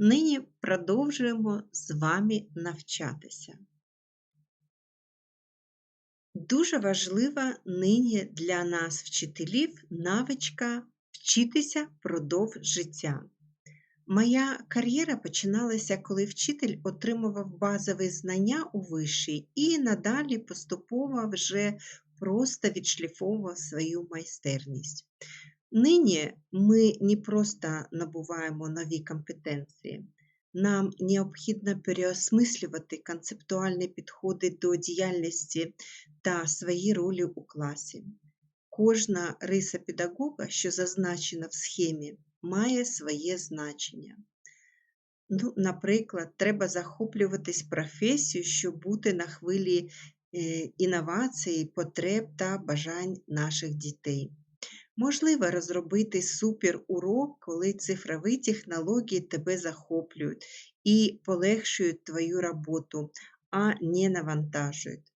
Нині продовжуємо з вами навчатися. Дуже важлива нині для нас, вчителів, навичка вчитися впродовж життя. Моя кар'єра починалася, коли вчитель отримував базові знання у виші і надалі поступово вже просто відшліфовував свою майстерність. Нині ми не просто набуваємо нові компетенції, нам необхідно переосмислювати концептуальні підходи до діяльності та свої ролі у класі. Кожна риса педагога, що зазначена в схемі, має своє значення. Ну, Наприклад, треба захоплюватись професією, щоб бути на хвилі е, інновацій, потреб та бажань наших дітей. Можливо розробити суперурок, коли цифрові технології тебе захоплюють і полегшують твою роботу, а не навантажують.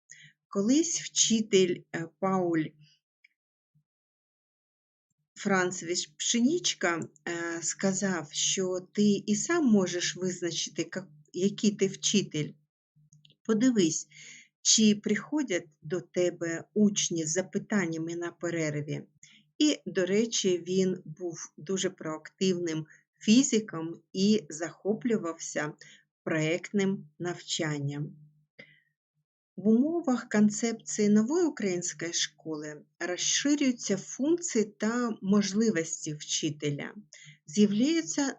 Колись вчитель е, Пауль Францевич Пшенічка е, сказав, що ти і сам можеш визначити, який ти вчитель. Подивись, чи приходять до тебе учні з запитаннями на перерві. І, до речі, він був дуже проактивним фізиком і захоплювався проєктним навчанням. В умовах концепції нової української школи розширюються функції та можливості вчителя, з'являються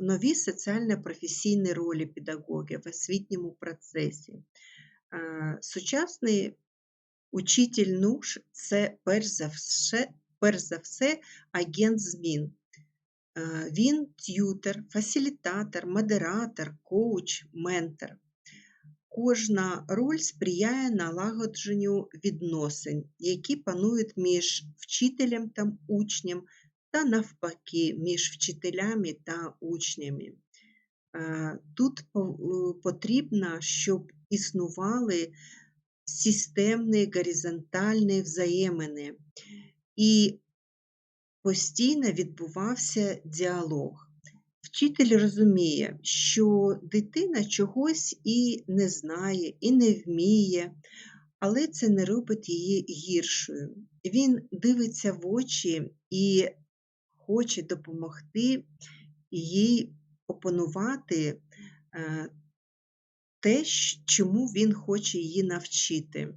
нові соціально-професійні ролі педагогів в освітньому процесі. Сучасний учитель НУШ це перш за все, перш за все агент змін. Він т'ютер, фасилітатор, модератор, коуч, ментор. Кожна роль сприяє налагодженню відносин, які панують між вчителем та учнем, та навпаки, між вчителями та учнями. Тут потрібно, щоб існували системні горизонтальні взаємини, і постійно відбувався діалог. Вчитель розуміє, що дитина чогось і не знає, і не вміє, але це не робить її гіршою. Він дивиться в очі і хоче допомогти їй опанувати е, те, чому він хоче її навчити.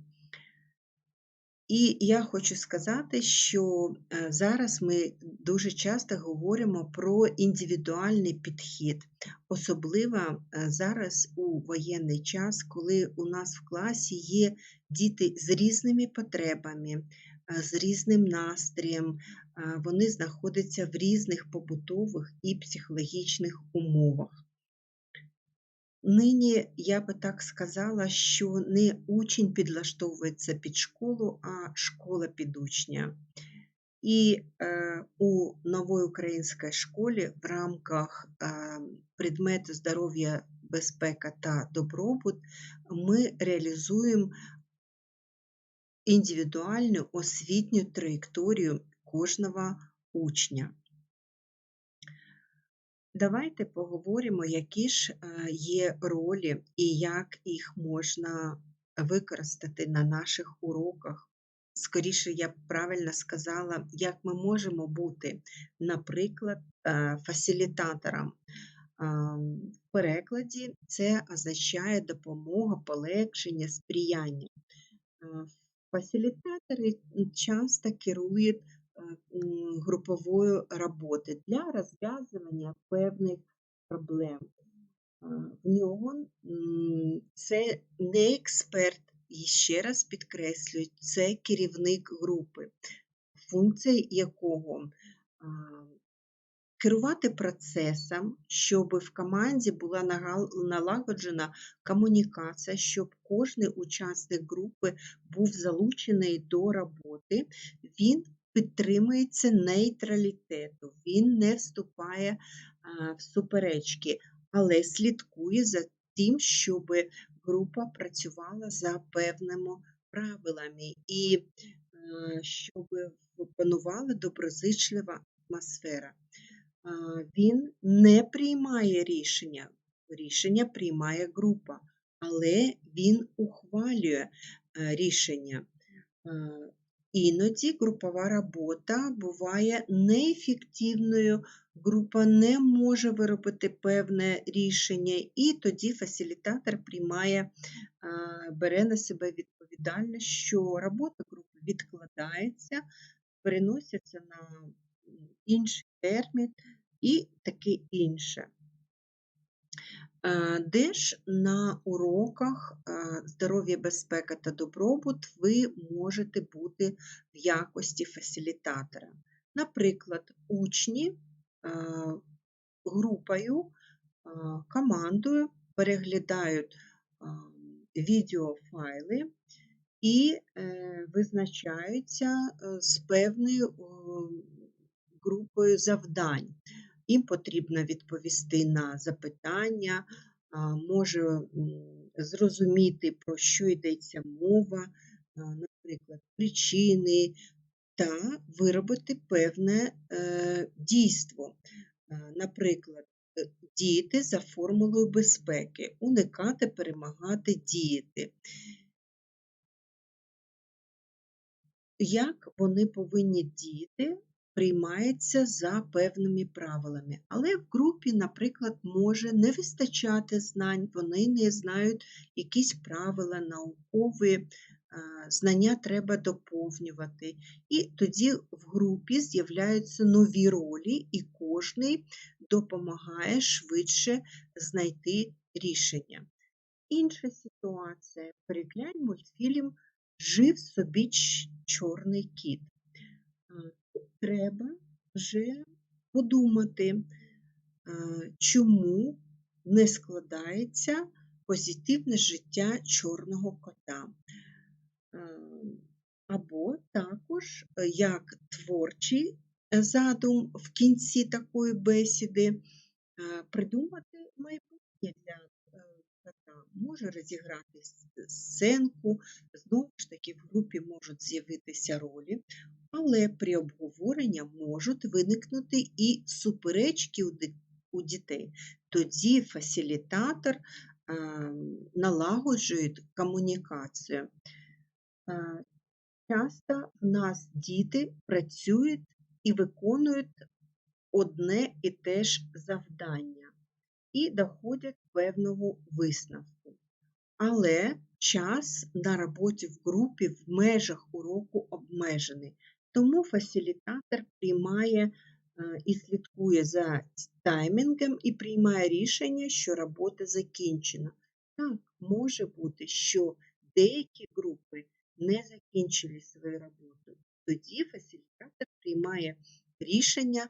І я хочу сказати, що е, зараз ми дуже часто говоримо про індивідуальний підхід, особливо е, зараз у воєнний час, коли у нас в класі є діти з різними потребами, е, з різним настроєм, вони знаходяться в різних побутових і психологічних умовах. Нині я би так сказала, що не учень підлаштовується під школу, а школа під учня. І е, у нової українській школі в рамках е, предмету здоров'я, безпека та добробут ми реалізуємо індивідуальну освітню траєкторію кожного учня. Давайте поговоримо, які ж е, є ролі і як їх можна використати на наших уроках. Скоріше, я б правильно сказала, як ми можемо бути, наприклад, е, фасилітатором. В перекладі це означає допомога, полегшення, сприяння. Фасилітатори часто керують группової роботи для розв'язування певних проблем. В нього це не експерт, і ще раз підкреслюю, це керівник групи, функція якого керувати процесом, щоб в команді була налагоджена комунікація, щоб кожен учасник групи був залучений до роботи, він підтримується нейтралітету, він не вступає в суперечки, але слідкує за тим, щоб група працювала за певними правилами і щоб панувала доброзичлива атмосфера. він не приймає рішення, рішення приймає група, але він ухвалює е, рішення. Е, іноді групова робота буває неефективною, група не може виробити певне рішення, і тоді фасилітатор приймає, бере на себе відповідальність, що робота групи відкладається, переноситься на інший термін і таке інше. Е, де ж на уроках е, здоров'я, безпека та добробут ви можете бути в якості фасилітатора? Наприклад, учні е, групою, командою переглядають відеофайли і визначаються з певною групою завдань. Їм потрібно відповісти на запитання, може зрозуміти, про що йдеться мова, наприклад, причини, та виробити певне е, дійство. Наприклад, е, діяти за формулою безпеки, уникати, перемагати, діяти. Як вони повинні діяти приймається за певними правилами. Але в групі, наприклад, може не вистачати знань, вони не знають якісь правила, наукові знання треба доповнювати. І тоді в групі з'являються нові ролі, і кожний допомагає швидше знайти рішення. Інша ситуація. Переглянь мультфільм Жив собі чорний кіт треба вже подумати, чому не складається позитивне життя чорного кота. Або також як творчий задум в кінці такої бесіди придумати майбутнє для кота, може розіграти сценку, знову ж таки в групі можуть з'явитися ролі, але при обговоренні можуть виникнути і суперечки у дітей. Тоді фасилітатор налагоджує комунікацію. Часто в нас діти працюють і виконують одне і те ж завдання і доходять певного висновку. Але час на роботі в групі в межах уроку обмежений. Тому фасилітатор приймає е, і слідкує за таймінгом і приймає рішення, що робота закінчена. Так, може бути, що деякі групи не закінчили свою роботу. Тоді фасилітатор приймає рішення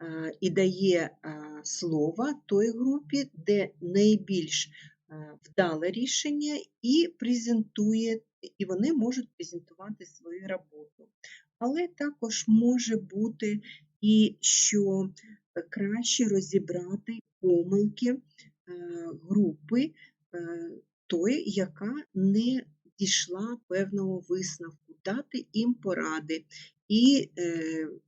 е, і дає е, слово той групі, де найбільш вдале рішення, і презентує, і вони можуть презентувати свою роботу. Але також може бути і що е, краще розібрати помилки е, групи е, той, яка не дійшла певного висновку, дати їм поради, і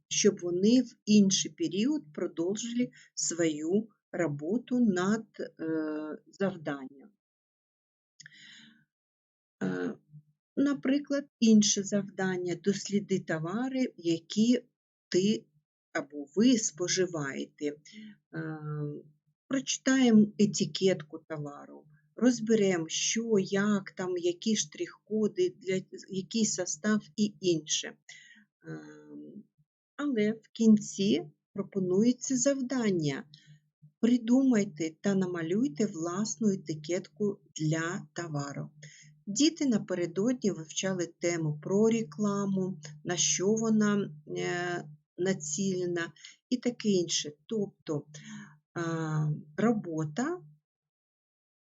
щоб вони в інший період продовжили свою роботу над завданням. Наприклад, інше завдання досліди товари, які ти або ви споживаєте. Прочитаємо етикетку товару, розберемо, що, як там, які штрих-коди, який состав і інше. Але в кінці пропонується завдання. Придумайте та намалюйте власну етикетку для товару. Діти напередодні вивчали тему про рекламу, на що вона е, націлена і таке інше. Тобто робота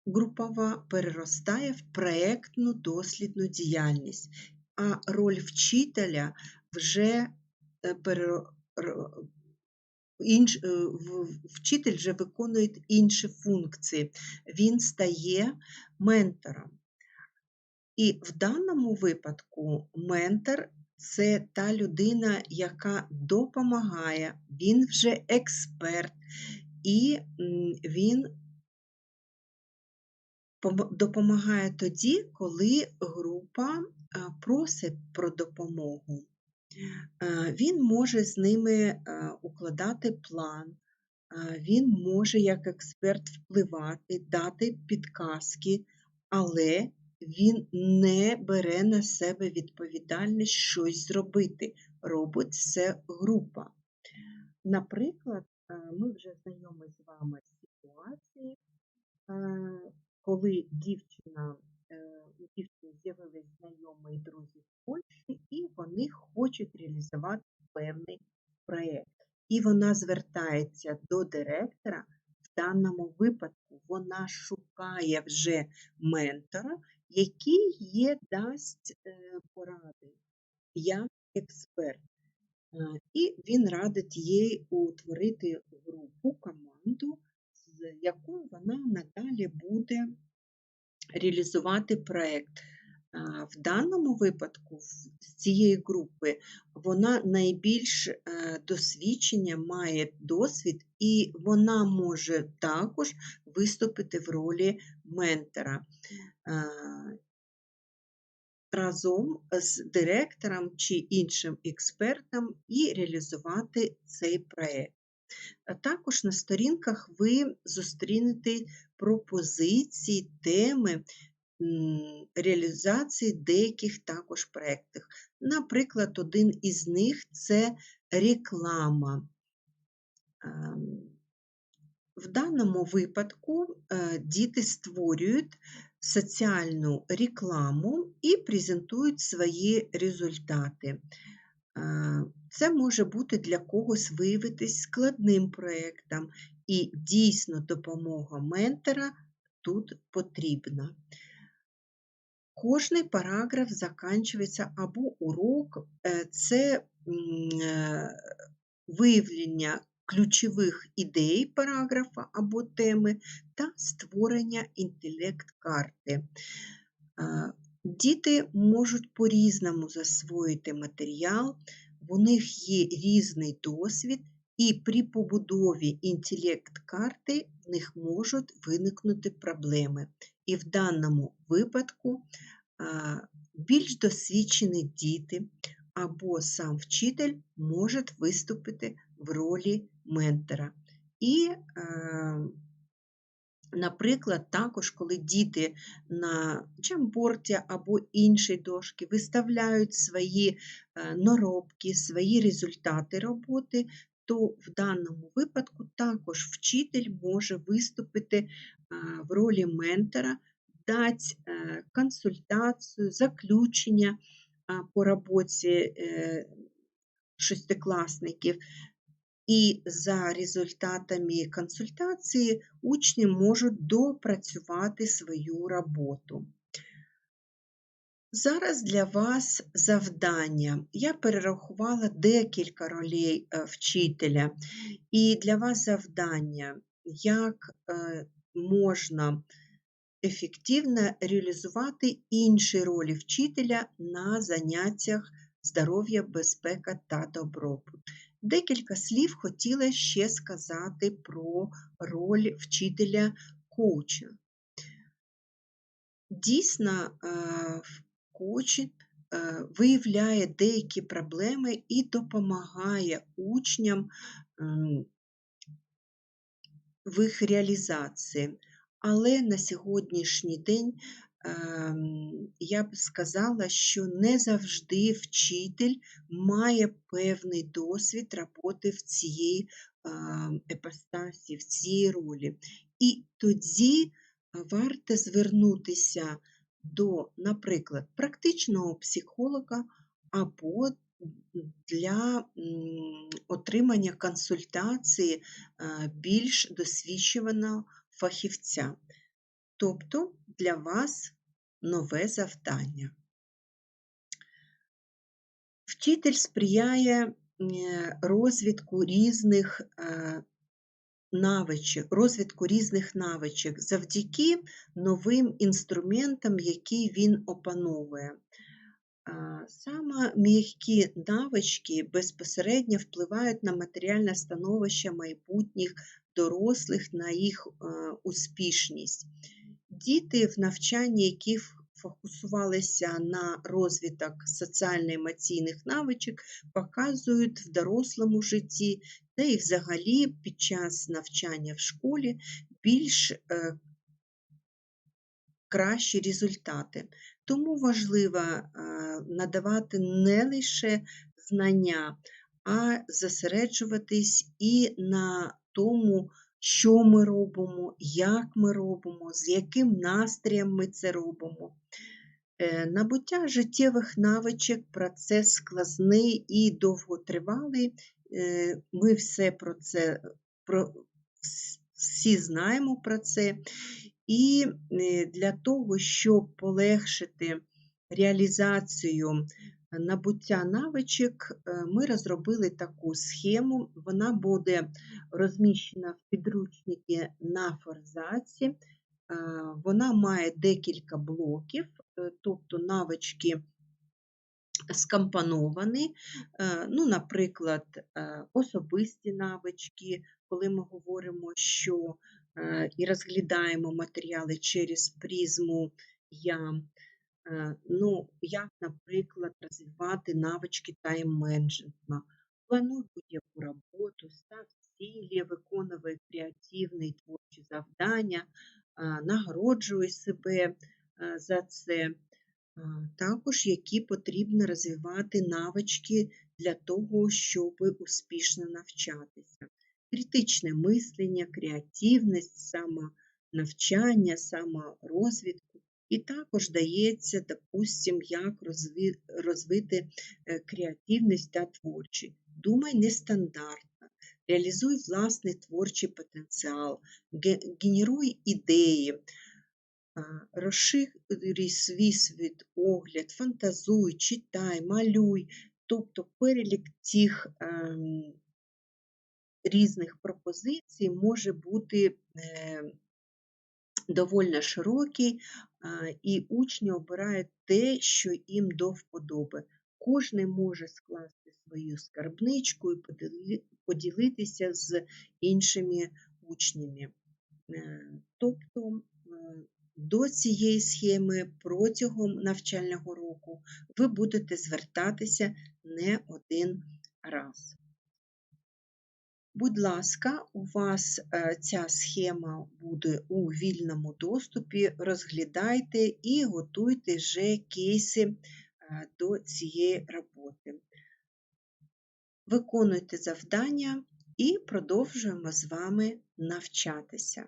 групова переростає в проєктну дослідну діяльність, а роль вчителя вже е, інш, е, вчитель вже виконує інші функції, він стає ментором. І в даному випадку ментор це та людина, яка допомагає, він вже експерт, і він допомагає тоді, коли група просить про допомогу. Він може з ними укладати план, він може як експерт впливати, дати підказки, але він не бере на себе відповідальність щось зробити. Робить все група. Наприклад, ми вже знайомі з вами з ситуації, коли дівчина, е, у дівчини з'явились знайомі друзі Польщі, і вони хочуть реалізувати певний проєкт. І вона звертається до директора. В даному випадку вона шукає вже ментора, який є дасть е, поради як експерт. Е, і він радить їй утворити групу, команду, з якою вона надалі буде реалізувати проєкт. В даному випадку, з цієї групи, вона найбільш е, досвідчення має досвід, і вона може також виступити в ролі ментора разом з директором чи іншим експертом і реалізувати цей проєкт. Також на сторінках ви зустрінете пропозиції, теми реалізації деяких також проєктів. Наприклад, один із них це реклама. Ем, в даному випадку е, діти створюють соціальну рекламу і презентують свої результати. Е, це може бути для когось виявитись складним проєктом, і дійсно допомога ментора тут потрібна. Кожний параграф закінчується або урок, е, це е, виявлення ключових ідей параграфа або теми та створення інтелект-карти. Діти можуть по-різному засвоїти матеріал, у них є різний досвід, і при побудові інтелект-карти в них можуть виникнути проблеми. І в даному випадку більш досвідчені діти або сам вчитель можуть виступити в ролі ментора. І, наприклад, також, коли діти на чамборді або іншій дошки виставляють свої наробки, свої результати роботи, то в даному випадку також вчитель може виступити е, в ролі ментора, дати консультацію, заключення по роботі шестикласників, і за результатами консультації учні можуть допрацювати свою роботу. Зараз для вас завдання. Я перерахувала декілька ролей е, вчителя, і для вас завдання, як е, можна ефективно реалізувати інші ролі вчителя на заняттях здоров'я, безпека та добробут. Декілька слів хотіла ще сказати про роль вчителя коуча. Дійсно, е, коуч е, виявляє деякі проблеми і допомагає учням в їх реалізації. Але на сьогоднішній день Ем, я б сказала, що не завжди вчитель має певний досвід роботи в цій ем, епостасі, в цій ролі. І тоді варто звернутися до, наприклад, практичного психолога або для отримання консультації е, більш досвідченого фахівця. Тобто для вас нове завдання. Вчитель сприяє розвитку різних е, навичок, розвитку різних навичок завдяки новим інструментам, які він опановує. Саме м'які навички безпосередньо впливають на матеріальне становище майбутніх дорослих, на їх е, успішність. Діти в навчанні, які ф- фокусувалися на розвиток соціально-емоційних навичок, показують в дорослому житті та й взагалі під час навчання в школі більш е, кращі результати. Тому важливо е, надавати не лише знання, а зосереджуватись і на тому, що ми робимо, як ми робимо, з яким настроєм ми це робимо. Е, Набуття життєвих навичок процес складний і довготривалий. Е, Ми все про це про, всі знаємо про це. І е, для того, щоб полегшити реалізацію набуття навичок, е, ми розробили таку схему. Вона буде розміщена в підручнику на форзаці. Е, Вона має декілька блоків, е, тобто навички скомпоновані, ну, наприклад, особисті навички, коли ми говоримо, що і розглядаємо матеріали через призму я. Е, Ну, як, наприклад, розвивати навички тайм-менеджменту. Плануй будь-яку роботу, став цілі, виконуй креативні творчі завдання, е, нагороджуй себе е, за це. Також які потрібно розвивати навички для того, щоб успішно навчатися. Критичне мислення, креативність, самонавчання, саморозвитку. І також дається, допустим, як розвити е, креативність та творчість. Думай нестандартно, реалізуй власний творчий потенціал, генеруй ідеї, Розширюй свій світогляд, фантазуй, читай, малюй. Тобто перелік цих ем, різних пропозицій може бути е, доволі широкий, і учні обирають те, що їм до вподоби. Кожен може скласти свою скарбничку і поділитися з іншими учнями. Е, Тобто е, до цієї схеми протягом навчального року ви будете звертатися не один раз. Будь ласка, у вас е, ця схема буде у вільному доступі. Розглядайте і готуйте вже кейси е, до цієї роботи. Виконуйте завдання і продовжуємо з вами навчатися.